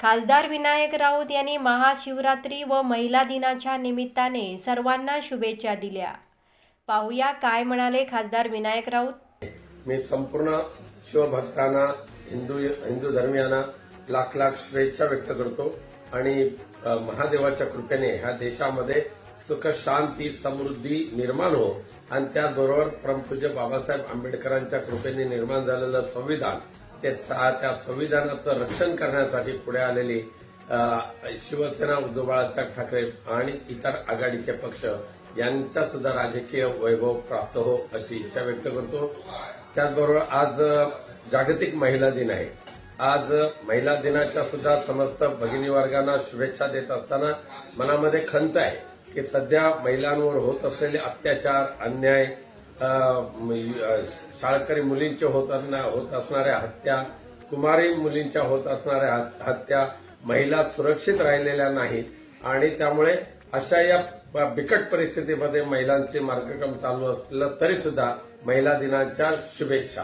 खासदार विनायक राऊत यांनी महाशिवरात्री व महिला दिनाच्या निमित्ताने सर्वांना शुभेच्छा दिल्या. पाहूया काय म्हणाले खासदार विनायक राऊत. मी संपूर्ण शिवभक्तांना हिंदू हिंदू धर्मियांना लाख लाख शुभेच्छा व्यक्त करतो आणि महादेवाच्या कृपेने ह्या देशामध्ये सुख शांती समृद्धी निर्माण हो आणि त्याबरोबर परमपूज्य बाबासाहेब आंबेडकरांच्या कृपेने निर्माण झालेलं संविधान ते त्या संविधानाचं रक्षण करण्यासाठी पुढे आलेली शिवसेना उद्धव बाळासाहेब ठाकरे आणि इतर आघाडीचे पक्ष यांचा सुद्धा राजकीय वैभव प्राप्त हो अशी इच्छा व्यक्त करतो. त्याचबरोबर आज जागतिक महिला दिन आहे. आज महिला दिनाच्या सुद्धा समस्त भगिनी वर्गांना शुभेच्छा देत असताना मनामध्ये खंत आहे की सध्या महिलांवर होत असलेले अत्याचार अन्याय शाळकरी मुलींचे होत होत असणाऱ्या हत्या कुमारी मुलींच्या होत असणाऱ्या हत्या महिला सुरक्षित राहिलेल्या नाहीत आणि त्यामुळे अशा या बिकट परिस्थितीमध्ये महिलांचे मार्गक्रम चालू असलं तरी सुद्धा महिला दिनाच्या शुभेच्छा.